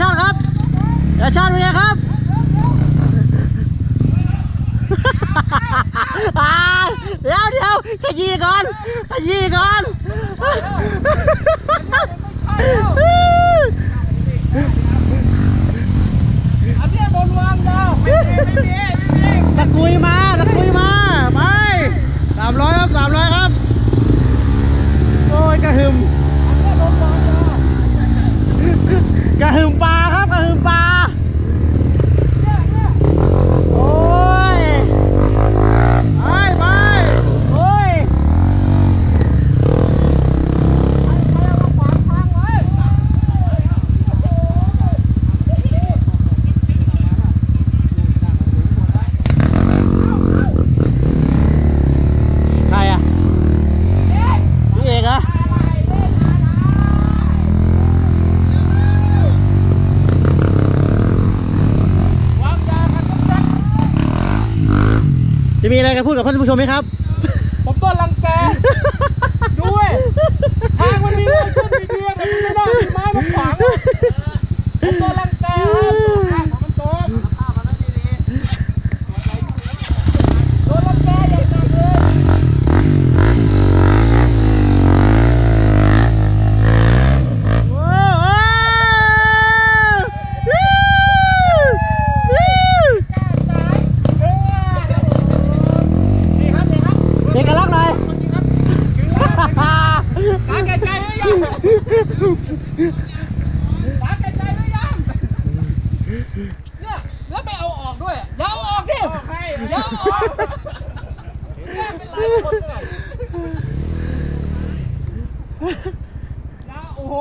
ช่อนครับยาช่อนเป็นไงครับอาเดี๋ยวเดี๋ยวขยี้ก่อนขยี้ก่อนอันนี้บนวางดาวไม่มีไม่มีตะกุยมาตะกุยมาไปสามร้อยครับสามร้อยครับ โอ้ยกระหึ่ม อันนี้บนวางดาว กระหึ่มปลาครับกระหึ่มปลา เนี่ยเนี่ย โอ้ยไปไปโอ้ย ใครเอามาขวางทางไว้ ใครอะพี่เอกเหรอ วางยากัน จะมีอะไรจะพูดกับท่านผู้ชมไหมครับ ป๋าแกใจหรือยังเนื้วไม่เอาออกด้วยอยาเอออกดิอย่เอาออกเนี่ยเป็นลายคนเ